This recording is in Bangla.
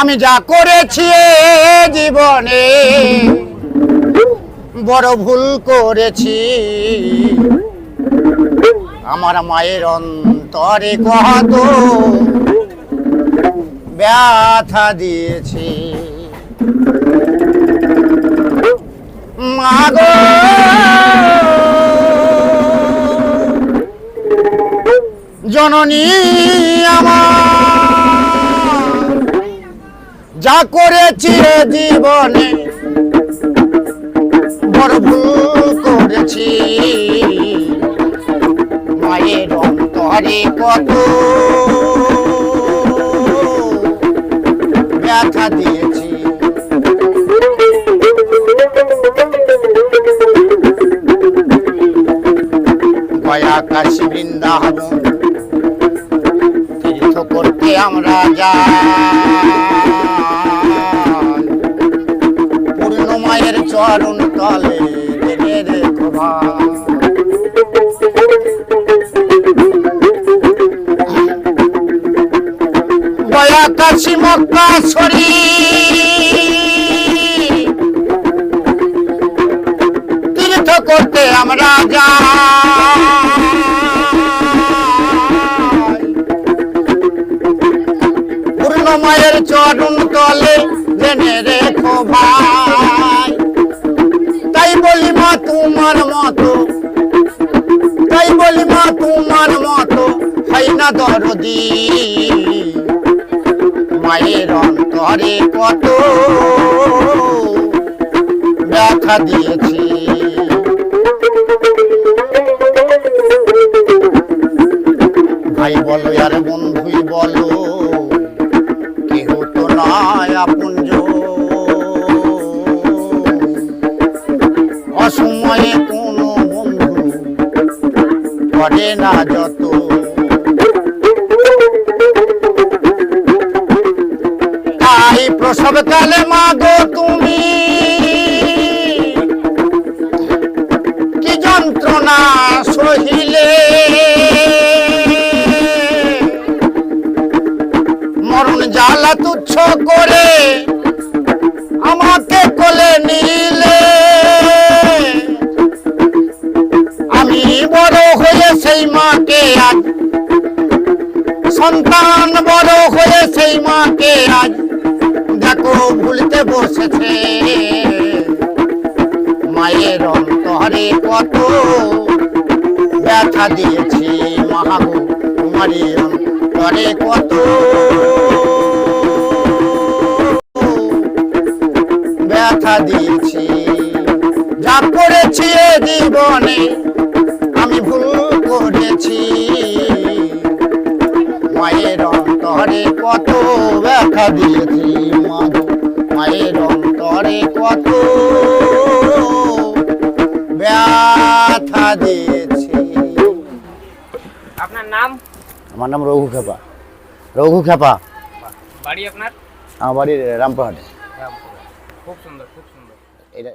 আমি যা করেছি জীবনে, বড় ভুল করেছি। আমার মায়ের অন্তরে কত ব্যথা দিয়েছি। মাগো জননী আমার যা করেছি জীবনে, বড় ভুল করেছি। মায়ের অন্তরে কত ব্যথা দিয়েছি। বৃন্দাবন, তীর্থ করতে আমরা যাই। চরণ তলে শরীফ তীর্থ করতে আমরা যাই। পূর্ণ মায়ের চরণ তলে জেনে রেখো ভাই মতো না দরদি। মায়ের অন্তরে কত ব্যথা ভাই বলো আর বন্ধুই বলো, কেহ তো নয় আপন অসময়ে করে না যত। তাই প্রসব কালে মাগো তুমি। কি যন্ত্রণা সহিলে? মরণ জ্বালা তুচ্ছ করে আমাকে কোলে নিলে। মাকে আজ। সন্তান বড় হয়ে সেই মাকে আজ দেখো ভুলতে বসেছে। মায়ের অন্তরে কত ব্যথা দিয়েছি মাহাগো তোমারই অন্তরে কত ব্যথা দিয়েছি। যা করেছি জীবনে ব্যথা দিয়েছি মাগো মায়ের অন্তরে কত ব্যথা দিয়েছি। আপনার নাম? আমার নাম রঘু খেপা। রঘু খেপা। বাড়ি আপনার? আমার বাড়ির রামপুরহাটে। খুব সুন্দর খুব সুন্দর। এটা